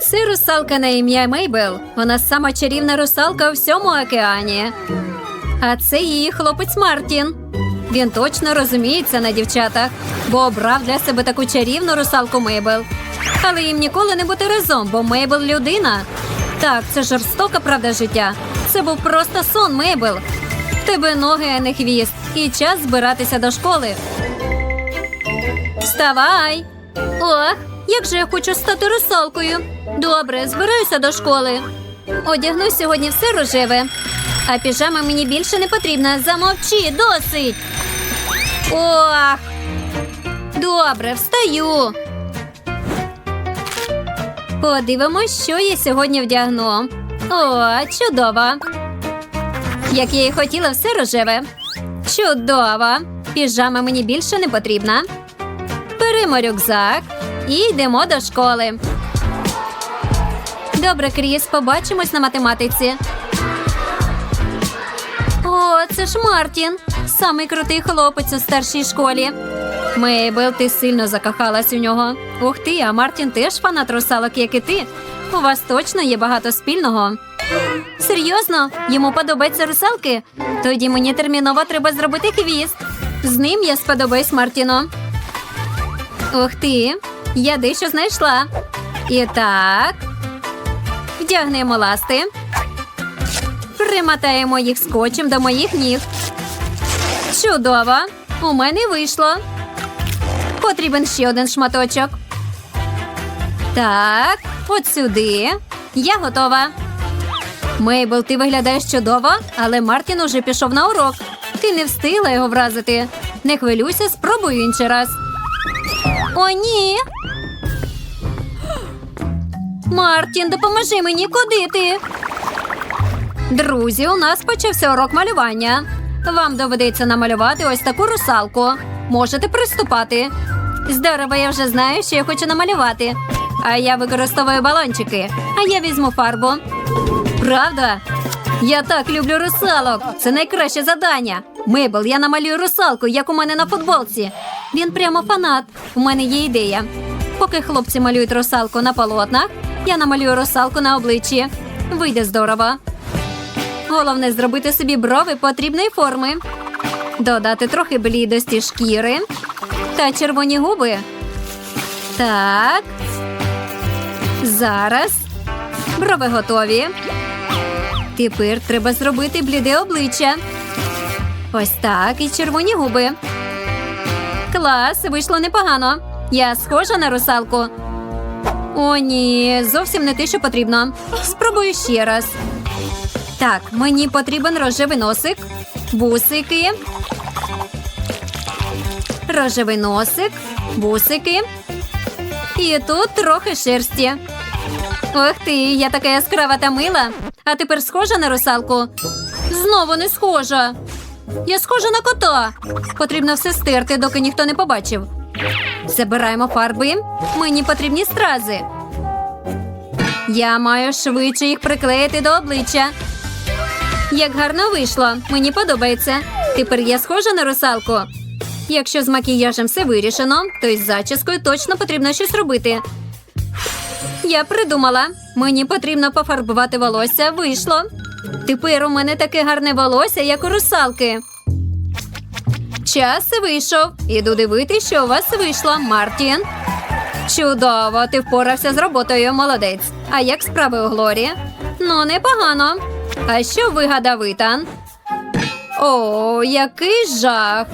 Це русалка на ім'я Мейбел. Вона сама чарівна русалка у всьому океані. А це її хлопець Мартін. Він точно розуміється на дівчатах, бо обрав для себе таку чарівну русалку Мейбел. Але їм ніколи не бути разом, бо Мейбел людина. Так, це жорстока правда життя. Це був просто сон, Мейбел. В тебе ноги, а не хвіст, і час збиратися до школи. Вставай! Ох, як же я хочу стати русалкою. Добре, збираюся до школи. Одягну сьогодні все рожеве. А піжама мені більше не потрібна. Замовчи, досить. Ох. Добре, встаю. Подивимось, що я сьогодні вдягну. О, чудово. Як я і хотіла, все рожеве. Чудово. Піжама мені більше не потрібна. Беремо рюкзак і йдемо до школи. Добре, Кріс, побачимось на математиці. О, це ж Мартін, самий крутий хлопець у старшій школі. Мейбел, ти сильно закохалась у нього. Ух ти, а Мартін теж фанат русалок, як і ти. У вас точно є багато спільного. Серйозно? Йому подобаються русалки? Тоді мені терміново треба зробити хвіст. З ним я сподобаюсь Мартіну. Ух ти, я дещо знайшла. І так. Вдягнемо ласти. Примотаємо їх скотчем до моїх ніг. Чудово! У мене вийшло. Потрібен ще один шматочок. Так, от сюди. Я готова. Мейбл, ти виглядаєш чудово, але Мартін уже пішов на урок. Ти не встигла його вразити. Не хвилюйся, спробую інший раз. О, ні. Мартін, допоможи мені, куди ти? Друзі, у нас почався урок малювання. Вам доведеться намалювати ось таку русалку. Можете приступати. Здорово, я вже знаю, що я хочу намалювати. А я використовую балончики, а я візьму фарбу. Правда? Я так люблю русалок. Це найкраще завдання. Мейбл, я намалюю русалку, як у мене на футболці. Він прямо фанат. У мене є ідея. Поки хлопці малюють русалку на полотнах, я намалюю русалку на обличчі. Вийде здорово. Головне зробити собі брови потрібної форми, додати трохи блідості шкіри та червоні губи. Так. Зараз. Брови готові. Тепер треба зробити бліде обличчя. Ось так і червоні губи. Клас, вийшло непогано. Я схожа на русалку. О, ні, зовсім не те, що потрібно. Спробую ще раз. Так, мені потрібен рожевий носик, бусики, рожевий носик, бусики. І тут трохи шерсті. Ох ти, я така яскрава та мила. А тепер схожа на русалку? Знову не схожа. Я схожа на кота. Потрібно все стерти, доки ніхто не побачив. Забираємо фарби. Мені потрібні стрази. Я маю швидше їх приклеїти до обличчя. Як гарно вийшло, мені подобається. Тепер я схожа на русалку. Якщо з макіяжем все вирішено, то із зачіскою точно потрібно щось робити. Я придумала. Мені потрібно пофарбувати волосся. Вийшло. Тепер у мене таке гарне волосся, як у русалки. Час вийшов. Іду дивитися, що у вас вийшло, Мартін. Чудово, ти впорався з роботою, молодець. А як справи у Глорі? Ну, непогано. А що вигадав Ітан? О, який жах.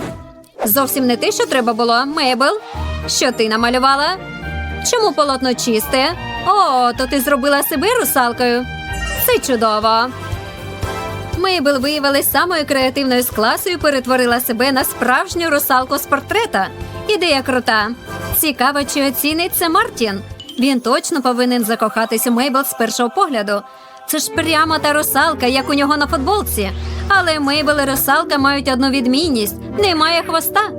Зовсім не те, що треба було, Мейбл. Що ти намалювала? Чому полотно чисте? О, то ти зробила себе русалкою. Це чудово. Мейбл виявилась самою креативною з класу і перетворила себе на справжню русалку з портрета. Ідея крута. Цікаво, чи оцінить це Мартін. Він точно повинен закохатись у Мейбл з першого погляду. Це ж прямо та русалка, як у нього на футболці. Але Мейбл і русалка мають одну відмінність: немає хвоста.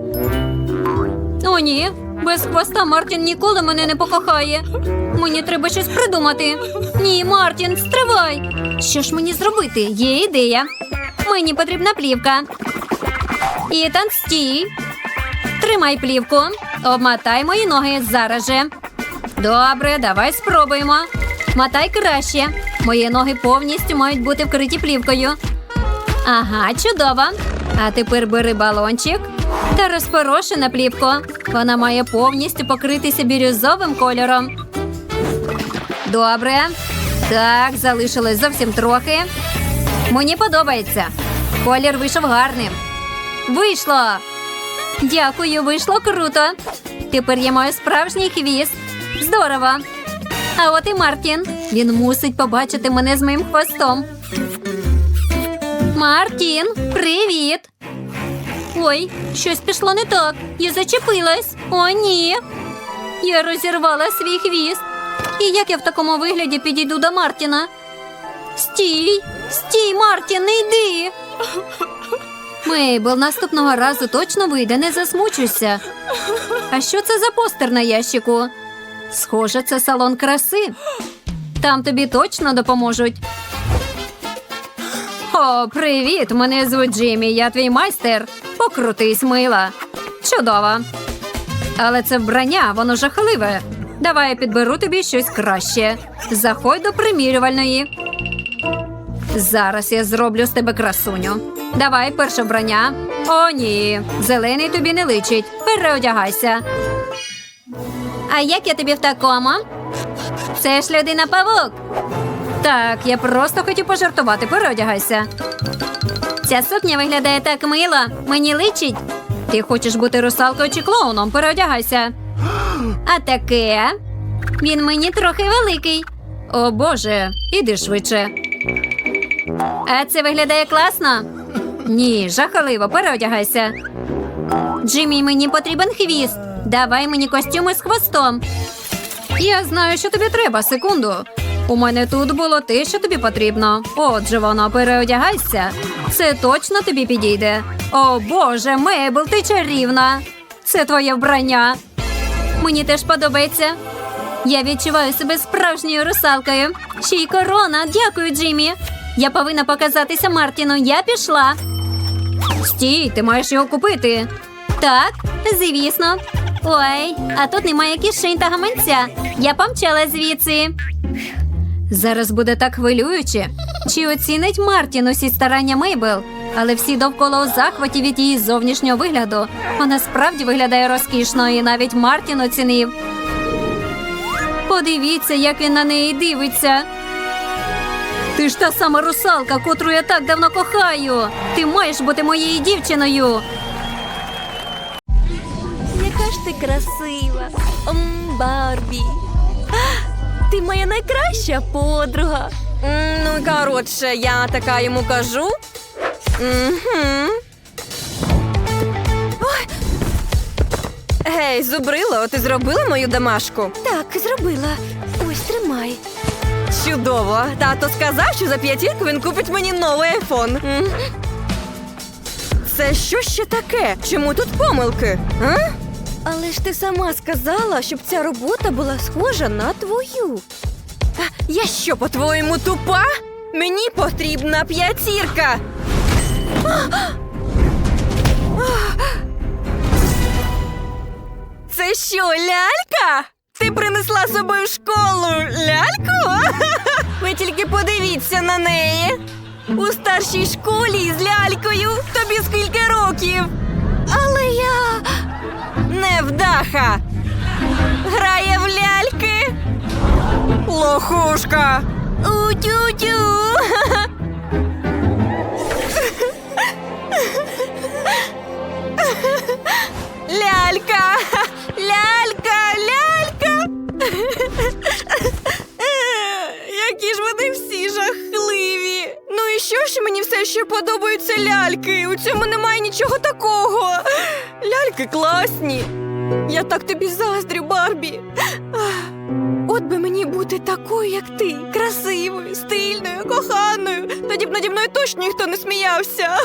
О, ні, без хвоста Мартін ніколи мене не покохає. Мені треба щось придумати. Ні, Мартін, стривай. Що ж мені зробити? Є ідея. Мені потрібна плівка. Ітан, стій. Тримай плівку. Обмотай мої ноги зараз же. Добре, давай спробуємо. Мотай краще. Мої ноги повністю мають бути вкриті плівкою. Ага, чудово. А тепер бери балончик та розпороши на плівку. Вона має повністю покритися бірюзовим кольором. Добре. Так, залишилось зовсім трохи. Мені подобається. Колір вийшов гарним. Вийшло. Дякую, вийшло круто. Тепер я маю справжній хвіст. Здорово. А от і Мартін. Він мусить побачити мене з моїм хвостом. Мартін, привіт. Ой, щось пішло не так. Я зачепилась. О, ні. Я розірвала свій хвіст. І як я в такому вигляді підійду до Мартіна? Стій! Стій, Мартін, не йди. Мейбл, наступного разу точно вийде, не засмучуйся. А що це за постер на ящику? Схоже, це салон краси. Там тобі точно допоможуть. О, привіт! Мене звуть Джиммі, я твій майстер. Покрутись, мила. Чудово. Але це вбрання, воно жахливе. Давай я підберу тобі щось краще. Заходь до примірювальної. Зараз я зроблю з тебе красуню. Давай перше вбрання. О, ні. Зелений тобі не личить. Переодягайся. А як я тобі в такому? Це ж людина павук. Так, я просто хотів пожартувати. Переодягайся. Ця сукня виглядає так мило. Мені личить. Ти хочеш бути русалкою чи клоуном? Переодягайся. А таке. Він мені трохи великий. О Боже, іди швидше. А це виглядає класно? Ні, жахливо, переодягайся. Джиммі, мені потрібен хвіст. Давай мені костюми з хвостом. Я знаю, що тобі треба, секунду. У мене тут було те, що тобі потрібно. Отже, воно переодягайся. Це точно тобі підійде. О Боже, Мейбл, ти чарівна. Це твоє вбрання. Мені теж подобається. Я відчуваю себе справжньою русалкою. Ще й корона. Дякую, Джиммі. Я повинна показатися Мартіну. Я пішла. Стій, ти маєш його купити. Так, звісно. Ой, а тут немає кишень та гаманця. Я помчала звідси. Зараз буде так хвилююче. Чи оцінить Мартін усі старання Мейбл? Але всі довкола у захваті від її зовнішнього вигляду. Вона справді виглядає розкішно, і навіть Мартін оцінив. Подивіться, як він на неї дивиться. Ти ж та сама русалка, котру я так давно кохаю. Ти маєш бути моєю дівчиною. Яка ж ти красива, М, Барбі. Ти моя найкраща подруга. М, Ну, коротше, я така йому кажу. Угу. Ой. Гей, зубрило, ти зробила мою домашку? Так, зробила. Ось тримай. Чудово. Тато сказав, що за п'ятірку він купить мені новий айфон. М. Це що ще таке? Чому тут помилки? А? Але ж ти сама сказала, щоб ця робота була схожа на твою. А, я що, по-твоєму, тупа? Мені потрібна п'ятірка. Це що, лялька? Ти принесла з собою в школу ляльку? Ви тільки подивіться на неї. У старшій школі з лялькою тобі скільки років? Невдаха. Грає в ляльки. Лохушка. У-тю-тю. Лялька. Лялька, лялька. Які ж вони всі що ж мені все ще подобаються ляльки? У цьому немає нічого такого. Ляльки класні. Я так тобі заздрю, Барбі. От би мені бути такою, як ти, красивою, стильною, коханою. Тоді б наді мною точно ніхто не сміявся.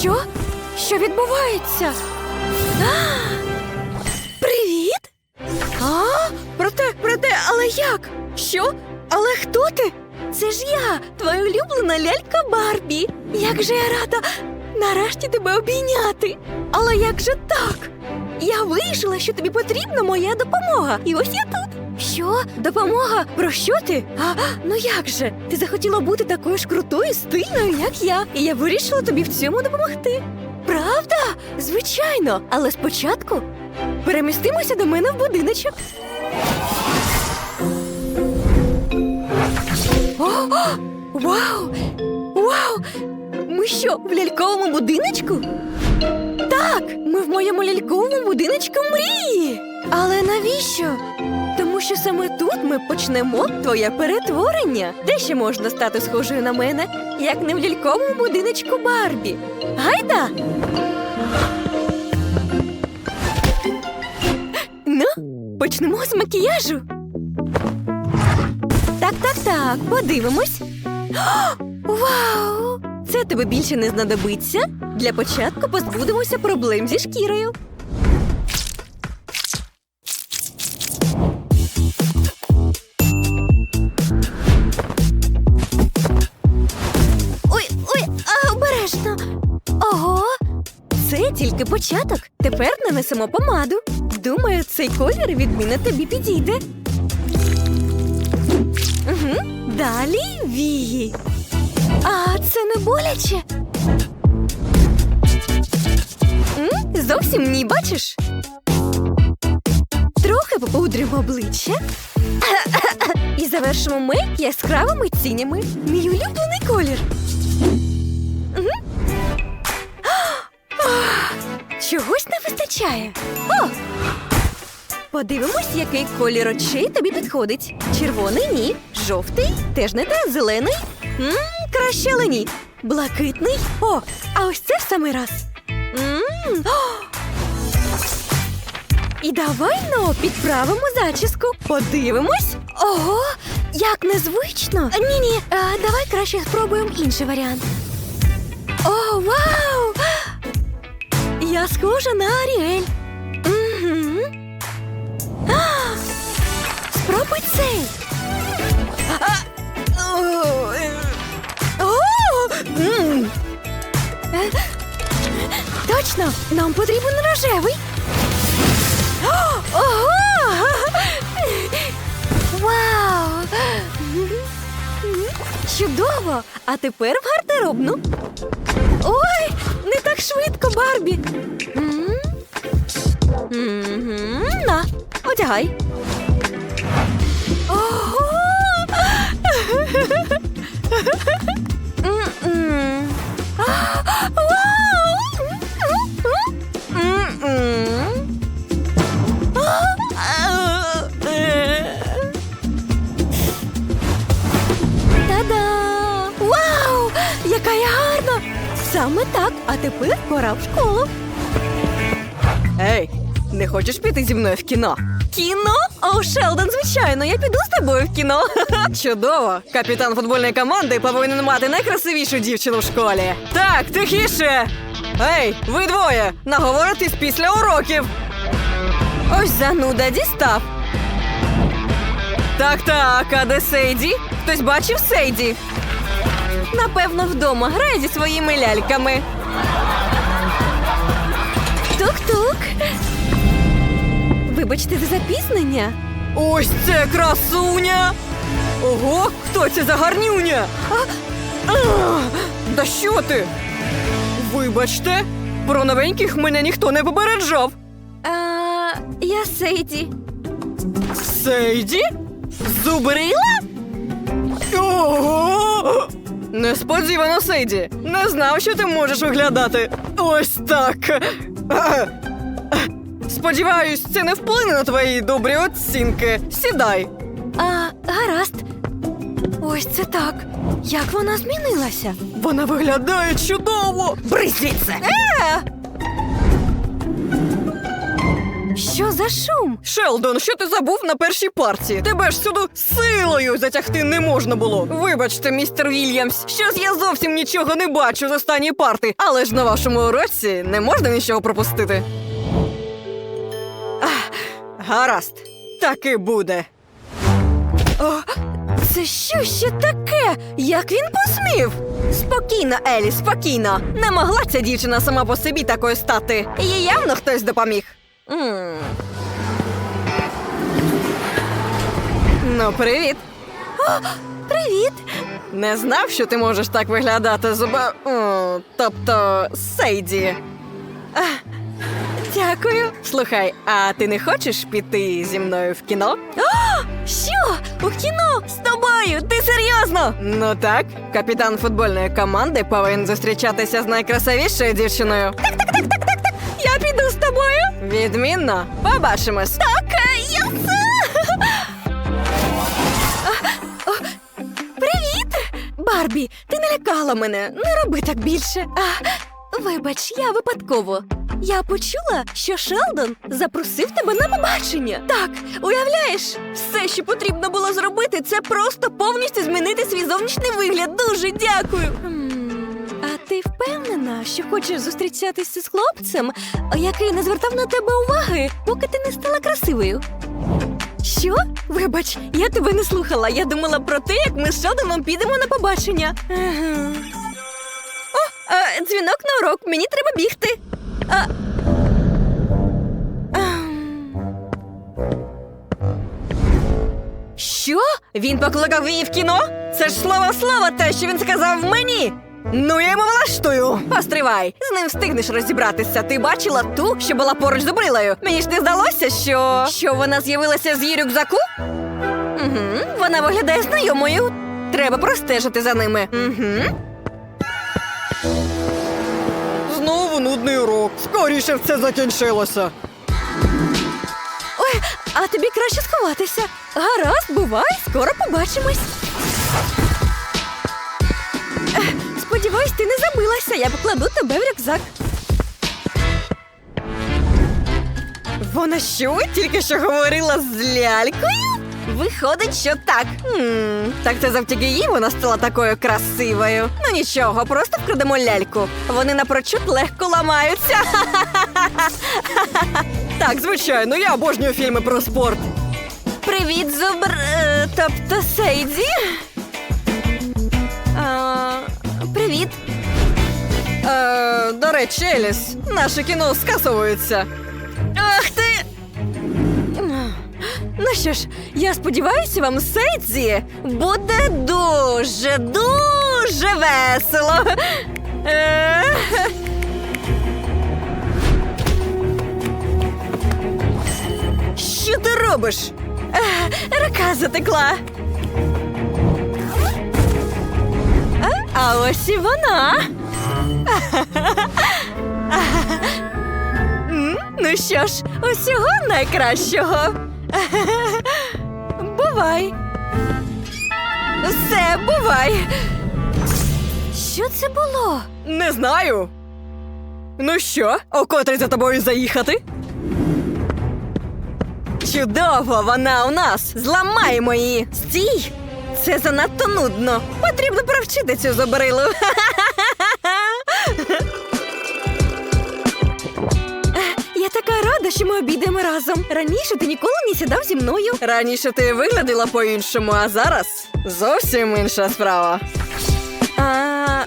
Що? Що відбувається? А! Привіт! А? Проте, проте, але як? Що? Але хто ти? Це ж я, твоя улюблена лялька Барбі. Як же я рада нарешті тебе обійняти. Але як же так? Я вирішила, що тобі потрібна моя допомога. І ось я тут. Що? Допомога? Про що ти? А, ну як же? Ти захотіла бути такою ж крутою, стильною, як я, і я вирішила тобі в цьому допомогти. Правда? Звичайно, але спочатку перемістимося до мене в будиночок. О, вау! Вау! Ми що, в ляльковому будиночку? Так, ми в моєму ляльковому будиночку мрії. Але навіщо? Тому що саме тут ми почнемо твоє перетворення. Де ще можна стати схожою на мене, як не в ляльковому будиночку Барбі? Гайда! Ну, почнемо з макіяжу. Так, так, так, подивимось. О, вау! Це тебе більше не знадобиться. Для початку позбудемося проблем зі шкірою. Ой, ой, а, обережно. Ого, це тільки початок. Тепер нанесемо помаду. Думаю, цей колір відмінно тобі підійде. Далі вії. А це не боляче. М? Зовсім ні, бачиш? Трохи попудримо обличчя. І завершимо мейк яскравими тінями. Мій улюблений колір. Чогось не вистачає. О! Подивимось, який колір очей тобі підходить. Червоний ні, жовтий теж не те, зелений. м краще але ні. Блакитний. О, а ось це в самий раз. м! І давай ну, підправимо зачіску. Подивимось. Ого, як незвично. Ні, ні, давай краще спробуємо інший варіант. О, вау! Я схожа на Аріель. Спробуй цей. М. Точно, нам потрібен рожевий. Ого! Вау! Чудово! А тепер в гардеробну. Ой, не так швидко, Барбі. М? Мгм, На, одягай. М-м. А, Вау! Та-да! Вау! Яка я гарна! Саме так, а тепер пора в школу. Ей, не хочеш піти зі мною в кіно? Кіно? О, Шелдон, звичайно, я піду з тобою в кіно. Чудово! Капітан футбольної команди повинен мати найкрасивішу дівчину в школі. Так, тихіше! Ей, ви двоє! Наговоритись після уроків. Ось зануда дістав. Так, так, а де Сейді? Хтось бачив Сейді? Напевно, вдома грає зі своїми ляльками. Вибачте за запізнення. Ось це красуня! Ого, хто це за гарнюня? А, а, да що ти? Вибачте, про новеньких мене ніхто не попереджав. А, я Сейді. Сейді? Зубрила? Ого! Несподівано, Сейді. Не знав, що ти можеш виглядати. Ось так. Сподіваюсь, це не вплине на твої добрі оцінки. Сідай. А, гаразд. Ось це так. Як вона змінилася? Вона виглядає чудово. Звідси! Е! Що за шум? Шелдон, що ти забув на першій парті? Тебе ж сюди силою затягти не можна було. Вибачте, містер Вільямс, щось я зовсім нічого не бачу з останньої парти, але ж на вашому уроці не можна нічого пропустити. Ах, гаразд, так і буде. О, це що ще таке? Як він посмів? Спокійно, Елі, спокійно. Не могла ця дівчина сама по собі такою стати. Їй явно хтось допоміг. м Ну, привіт. Привіт! Не знав, що ти можеш так виглядати зуба. Тобто Сейді. А, дякую. Слухай, а ти не хочеш піти зі мною в кіно? Що? У кіно? З тобою? Ти серйозно? Ну так, капітан футбольної команди повинен зустрічатися з найкрасивішою дівчиною. Так, так, так, так, так, так. Я піду з тобою. Відмінно, побачимось. Так, я це. Привіт! Барбі, ти налякала мене. Не роби так більше. А, вибач, я випадково. Я почула, що Шелдон запросив тебе на побачення. Так, уявляєш, все, що потрібно було зробити, це просто повністю змінити свій зовнішній вигляд. Дуже дякую. А ти впевнена, що хочеш зустрічатися з хлопцем, який не звертав на тебе уваги, поки ти не стала красивою? Що? Вибач, я тебе не слухала. Я думала про те, як ми з Шелдоном підемо на побачення. Ага. О, а, дзвінок на урок, мені треба бігти. Що? Він покликав її в кіно? Це ж слово слово те, що він сказав мені. Ну, я йому влаштую. Постривай, з ним встигнеш розібратися. Ти бачила ту, що була поруч з обрилою. Мені ж не здалося, що. Що вона з'явилася з її рюкзаку? Угу, вона виглядає знайомою. Треба простежити за ними. Угу. Нудний урок. Скоріше все закінчилося. Ой, а тобі краще сховатися. Гаразд, бувай, скоро побачимось. Сподіваюсь, ти не забилася. Я покладу тебе в рюкзак. Вона що? Тільки що говорила з лялькою? Виходить, що так. Хм, так це завдяки їй вона стала такою красивою. Ну нічого, просто вкрадемо ляльку. Вони напрочуд легко ламаються. так, звичайно, я обожнюю фільми про спорт. Привіт, зубр. е, тобто Сейді. Привіт. Е, до речі, Еліс, наше кіно скасовується. Ах ти. Ну що ж, я сподіваюся, вам Сейдзі буде дуже, дуже весело. Е, Що ти робиш? е, Рука затекла. А, ось і вона. Ну що ж, усього найкращого. Бувай. Все, бувай. Що це було? Не знаю. Ну що, о котрий за тобою заїхати? Чудово, вона у нас. Зламаємо її. Стій! Це занадто нудно. Потрібно провчити цю зобрилу. Я така рада, що ми обідаємо разом. Раніше ти ніколи не сідав зі мною. Раніше ти виглядала по-іншому, а зараз зовсім інша справа. А, а,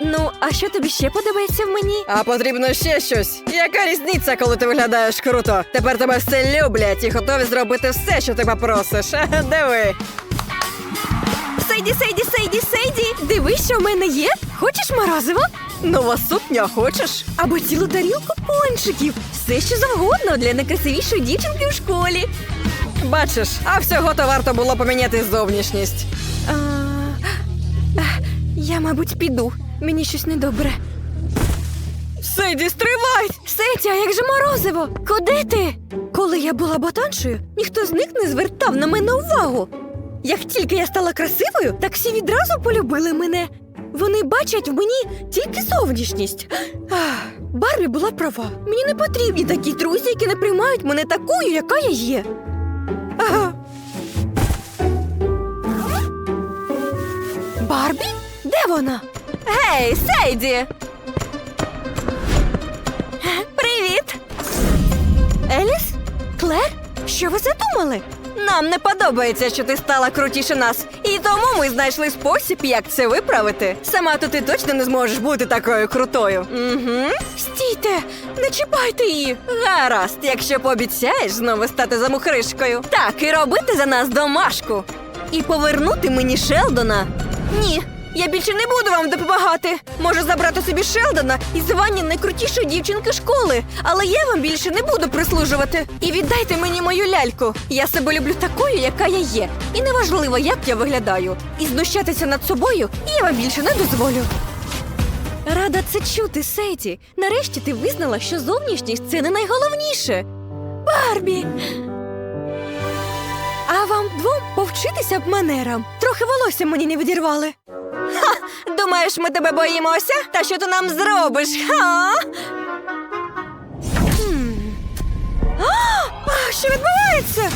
ну, а що тобі ще подобається в мені? А потрібно ще щось. Яка різниця, коли ти виглядаєш круто? Тепер тебе все люблять і готові зробити все, що ти попросиш. Диви. Сейді, Сейді, Сейді, Сейді! Дивись, що в мене є. Хочеш морозиво? Нова сукня хочеш? Або цілу тарілку пончиків. Все, що завгодно для найкрасивішої дівчинки в школі. Бачиш, а всього то варто було поміняти зовнішність. А, я, мабуть, піду. Мені щось недобре. Сейді, стривай! Сетя, як же морозиво? Куди ти? Коли я була ботаншою, ніхто з них не звертав на мене увагу. Як тільки я стала красивою, так всі відразу полюбили мене. Вони бачать в мені тільки зовнішність. Ах, Барбі була права. Мені не потрібні такі друзі, які не приймають мене такою, яка я є. Ага. Барбі? Де вона? Гей, Сейді! Привіт! Еліс? Клер? Що ви задумали? Нам не подобається, що ти стала крутіше нас, і тому ми знайшли спосіб, як це виправити. Сама то ти точно не зможеш бути такою крутою. Угу. Стійте, не чіпайте її. Гаразд, якщо пообіцяєш знову стати замухришкою. Так, і робити за нас домашку. І повернути мені Шелдона. Ні. Я більше не буду вам допомагати. Можу забрати собі Шелдона і звання найкрутішої дівчинки школи, але я вам більше не буду прислужувати. І віддайте мені мою ляльку. Я себе люблю такою, яка я є. І неважливо, як я виглядаю. І знущатися над собою я вам більше не дозволю. Рада це чути, Сейті. Нарешті ти визнала, що зовнішність це не найголовніше. Барбі. А вам двом повчитися б манерам. Трохи волосся мені не відірвали. Ха! Думаєш, ми тебе боїмося? Та що ти нам зробиш? Ха? А, що відбувається?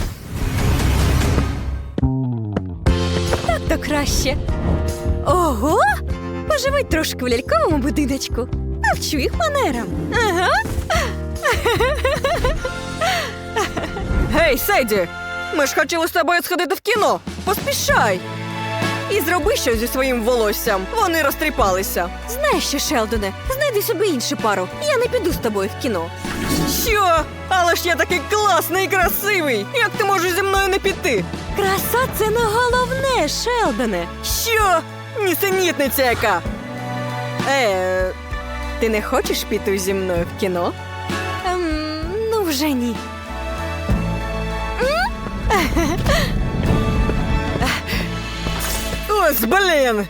Так то краще. Ого! Поживуть трошки в ляльковому будиночку. Навчу їх манерам. Ага. Гей, Седі! Ми ж хотіли з тобою сходити в кіно. Поспішай! І зроби щось зі своїм волоссям. Вони розтріпалися. Знаєш що, Шелдоне, знайди собі іншу пару. Я не піду з тобою в кіно. Що? Але ж я такий класний і красивий. Як ти можеш зі мною не піти? Краса це не головне, Шелдоне. Що? Нісенітниця яка. Е, ти не хочеш піти зі мною в кіно? Ем, ну вже ні. Ось, блін!